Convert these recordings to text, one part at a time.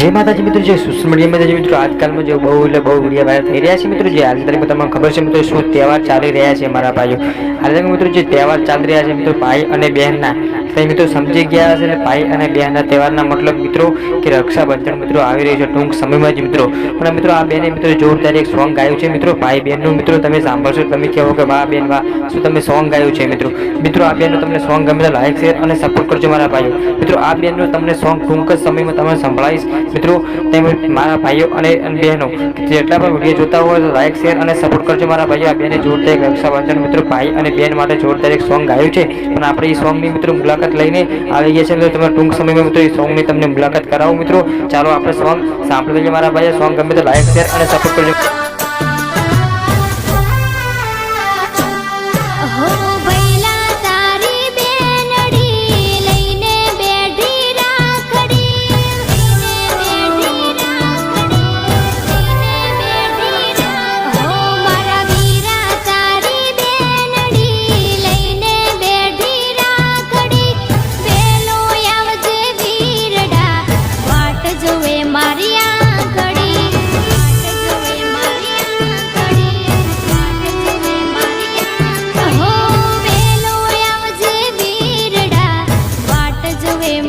જે માતાજી મિત્રો જે સોશિયલ મીડિયામાં જે મિત્રો. આજકાલમાં જે બહુ એટલે બહુ વીડિયો વાયરલ થઈ રહ્યા છે મિત્રો. જે હાલની તારીખમાં તમને ખબર છે મિત્રો, શું તહેવાર ચાલી રહ્યા છે મારા ભાઈઓ. હાલ મિત્રો, જે તહેવાર ચાલી રહ્યા છે મિત્રો, ભાઈ અને બહેનના. તો મિત્રો સમજી ગયા હશે ને ભાઈ અને બહેનના તહેવારના મતલબ મિત્રો કે રક્ષાબંધન મિત્રો આવી રહ્યું છે, ટૂંક સમયમાં જ મિત્રો. પણ મિત્રો આ બેને મિત્રો જોરદાર એક સોંગ ગાયું છે મિત્રો. ભાઈ બહેનનું મિત્રો તમે સાંભળશો તમે કહેવો કે વાહ બેન વાહ, શું તમે સોંગ ગાયું છે મિત્રો? મિત્રો આ બેનનું તમને સોંગ ગમે તો લાઈક શેર અને સપોર્ટ કરજો મારા ભાઈઓ. મિત્રો આ બેનનું તમને સોંગ ટૂંક જ સમયમાં તમે સંભળાવીશ. મિત્રો તેમજ મારા ભાઈઓ અને અને બહેનો જેટલા પણ વીડિયો જોતા હોય તો લાઈક શેર અને સપોર્ટ કરજો મારા ભાઈઓ. આ બેને જોરદાર રક્ષાબંધન મિત્રો ભાઈ અને બેન માટે જોરદાર એક સોંગ ગાયું છે. પણ આપણે એ સોંગની મિત્રો મુલાકાત લઈને આવી ગયા છે. મિત્રો તમે ટૂંક સમયમાં મિત્રો એ સોંગની તમને મુલાકાત કરાવો મિત્રો. ચાલો આપણે સોંગ સાંભળી લઈએ મારા ભાઈ સોંગ ગમે તો લાઈક શેર અને સપોર્ટ કરજો.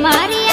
মারি